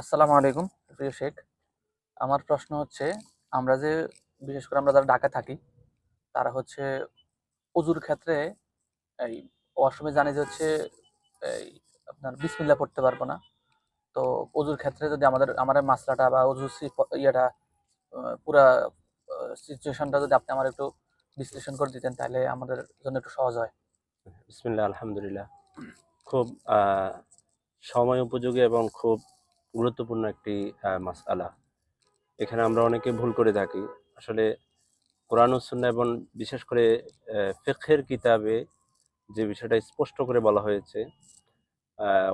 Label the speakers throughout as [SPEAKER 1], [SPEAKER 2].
[SPEAKER 1] আসসালামু আলাইকুম, প্রিয় শেখ। আমার প্রশ্ন হচ্ছে, আমরা যে, বিশেষ করে আমরা যারা ঢাকায় থাকি, তারা হচ্ছে অজুর ক্ষেত্রে এই ওয়াশরুমে জানি যে হচ্ছে এই আপনার বিসমিল্লা পড়তে পারব না। তো অজুর ক্ষেত্রে যদি আমাদের আমাদের মাসলাটা বা অজুর সি- ইয়েটা পুরা সিচুয়েশনটা যদি আপনি আমার একটু বিশ্লেষণ করে দিতেন, তাহলে আমাদের জন্য একটু সহজ হয়।
[SPEAKER 2] বিসমিল্লাহ, আলহামদুলিল্লাহ। খুব সময় উপযোগী এবং খুব গুরুত্বপূর্ণ একটি মাসালা এখানে আমরা অনেকে ভুল করে থাকি। আসলে কোরআন ও সুন্নাহ এবং বিশেষ করে ফেখের কিতাবে যে বিষয়টা স্পষ্ট করে বলা হয়েছে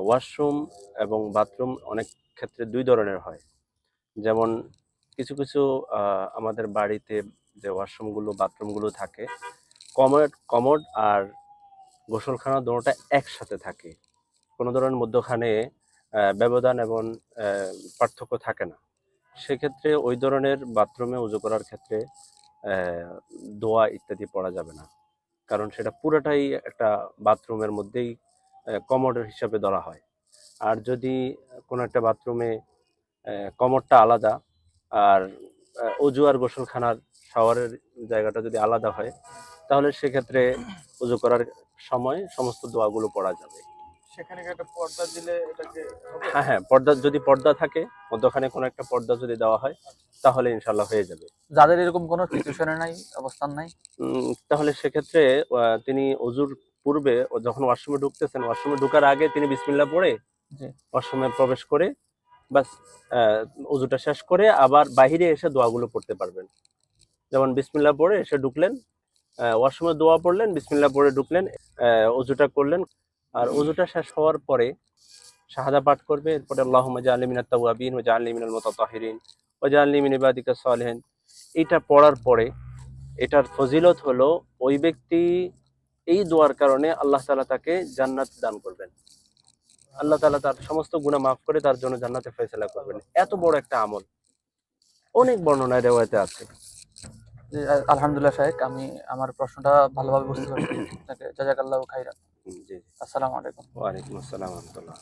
[SPEAKER 2] ওয়াশরুম এবং বাথরুম অনেক ক্ষেত্রে দুই ধরনের হয়। যেমন কিছু কিছু আমাদের বাড়িতে যে ওয়াশরুমগুলো, বাথরুমগুলো থাকে, কমোড কমোড আর গোসলখানা দুটোটা একসাথে থাকে। কোনো ধরনের মধ্যখানে ব্যবধান এবং পার্থক্য থাকে না। সেক্ষেত্রে ওই ধরনের বাথরুমে উজু করার ক্ষেত্রে দোয়া ইত্যাদি পড়া যাবে না। কারণ সেটা পুরোটাই একটা বাথরুমের মধ্যেই কমোড হিসাবে ধরা হয়। আর যদি কোনো একটা বাথরুমে কমোডটা আলাদা, আর অজু আর গোসলখানার শাওয়ারের জায়গাটা যদি আলাদা হয়, তাহলে সেক্ষেত্রে উজু করার সময় সমস্ত দোয়াগুলো পড়া যাবে।
[SPEAKER 3] সেখানে একটা পর্দা দিলে এটাকে হবে?
[SPEAKER 2] হ্যাঁ হ্যাঁ পর্দা যদি পর্দা থাকে মধ্যখানে কোনো একটা পর্দা যদি দেওয়া হয় তাহলে ইনশাল্লাহ হয়ে যাবে
[SPEAKER 1] যাদের এরকম কোনো সিচুয়েশনে নাই অবস্থান নাই
[SPEAKER 2] তাহলে সেক্ষেত্রে তিনি অজুর পূর্বে ও যখন ওয়াশরুমে ঢুকতেছেন ওয়াশরুমে ঢুকার আগে তিনি বিসমিল্লাহ পড়ে
[SPEAKER 1] জি।
[SPEAKER 2] ওয়াশরুমে প্রবেশ করে বাস অজুটা শেষ করে আবার বাইরে এসে দোয়াগুলো পড়তে পারবেন যেমন বিসমিল্লাহ পড়ে এসে ঢুকলেন আহ, ওয়াশরুমে দোয়া পড়লেন বিসমিল্লাহ পড়ে ঢুকলেন আহ, অজুটা করলেন আর অজুটা শেষ হওয়ার পরে শাহাদা পাঠ করবে। এরপরে আল্লাহুম্মা জাআলনি মিনাত তাওয়াবিন ওয়া জাআলনি মিনাল মুতাতাহিরিন ওয়া জাআলনি মিন ইবাদিকা সালিহিন। এটা পড়ার পরে এটার ফজিলত হলো ওই ব্যক্তি এই দোয়ার কারণে আল্লাহ তালা তাকে জান্নাত দান করবেন। আল্লাহ তালা তার সমস্ত গুনাহ মাফ করে তার জন্য জান্নাতে ফেসলা করবেন। এত বড় একটা আমল। অনেক বর্ণনায় রেওয়ায়তে আছে।
[SPEAKER 1] জি, আলহামদুলিল্লাহ শাহেক আমি আমার প্রশ্নটা ভালোভাবে বুঝতে পারছি। আপনাকে জাজাকাল্লাহ খাইরা
[SPEAKER 2] জি জি।
[SPEAKER 1] আসসালামু আলাইকুম।
[SPEAKER 2] ওয়ালাইকুম আসসালাম রহমতুল্লাহ।